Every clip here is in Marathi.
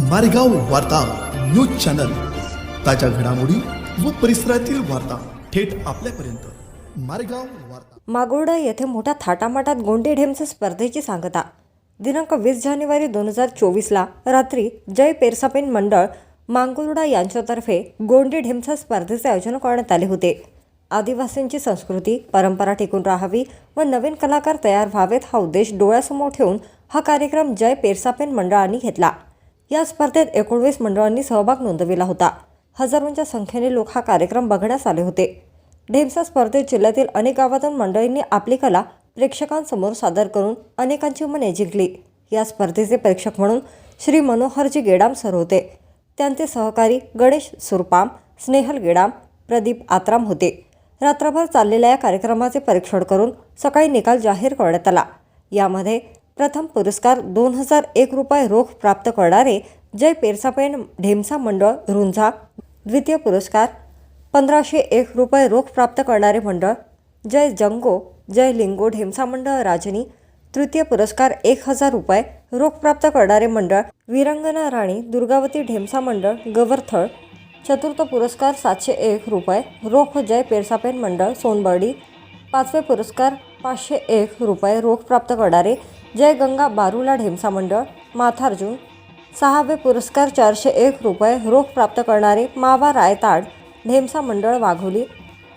मारेगाव वार्ता न्यूज चॅनल. ताज्या घडामोडी व परिसरातील वार्ता थेट आपल्यापर्यंत. मारेगाव वार्ता. मागोर्डा येथे मोठ्या थाटामाटात गोंडे ढेमचं स्पर्धेची सांगता. दिनांक वीस जानेवारी दोन हजार चोवीसला रात्री जय पेरसापेन मंडळ मांगुर्डा यांच्यातर्फे गोंडे ढेमचा स्पर्धेचे आयोजन करण्यात आले होते. आदिवासींची संस्कृती परंपरा टिकून राहावी व नवीन कलाकार तयार व्हावेत हा उद्देश डोळ्यासमोर ठेवून हा कार्यक्रम जय पेरसापेन मंडळांनी घेतला. या स्पर्धेत एकोणवीस मंडळांनी सहभाग नोंदविला होता. हजारोंच्या संख्येने लोक हा कार्यक्रम बघण्यास आले होते. ढेमसा स्पर्धेत जिल्ह्यातील अनेक गावातून मंडळींनी आपली कला प्रेक्षकांसमोर सादर करून अनेकांची मने जिंकली. या स्पर्धेचे प्रेक्षक म्हणून श्री मनोहरजी गेडाम सर होते. त्यांचे सहकारी गणेश सुरपाम स्नेहल गेडाम प्रदीप आत्राम होते. रात्रभर चाललेल्या या कार्यक्रमाचे परीक्षण करून सकाळी निकाल जाहीर करण्यात आला. यामध्ये प्रथम पुरस्कार दोन हजार एक रुपये रोख प्राप्त करणारे जय पेरसापेन ढेमसा मंडळ रुंझा द्वितीय पुरस्कार पंधराशे एक रुपये रोख प्राप्त करणारे मंडळ जय जंगो जय लिंगो ढेमसा मंडळ राजनी. तृतीय पुरस्कार एक हजार रुपये रोख प्राप्त करणारे मंडळ विरंगना राणी दुर्गावती ढेमसा मंडळ गवरथळ. चतुर्थ पुरस्कार सातशे एक रुपये रोख जय पेरसापेन मंडळ सोनबर्डी. पाचवे पुरस्कार पाचशे एक रुपये रोख प्राप्त करणारे जय गंगा बारुला ढेमसा मंडळ माथार्जुन. सहावे पुरस्कार चारशे एक रुपये रोख प्राप्त करणारे मावा रायताड ढेमसा मंडळ वाघोली.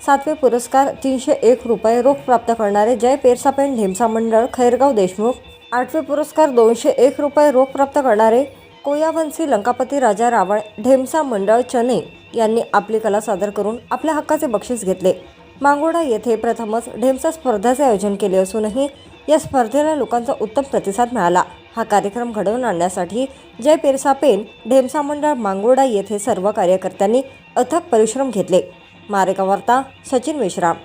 सातवे पुरस्कार तीनशे एक रुपये रोख प्राप्त करणारे जय पेरसापेन ढेमसा मंडळ खैरगाव देशमुख. आठवे पुरस्कार दोनशे एक रुपये रोख प्राप्त करणारे कोयावंशी लंकापती राजा रावळ ढेमसा मंडळ चने यांनी आपली कला सादर करून आपल्या हक्काचे बक्षीस घेतले. मांगोडा येथे प्रथमच ढेमसा स्पर्धाचे आयोजन केले असूनही या स्पर्धेला लोकांचा उत्तम प्रतिसाद मिळाला. हा कार्यक्रम घडवून आणण्यासाठी जय पेरसा पेन ढेमसा मंडळ मांगोडा येथे सर्व कार्यकर्त्यांनी अथक परिश्रम घेतले. मारेका वार्ता सचिन मेश्राम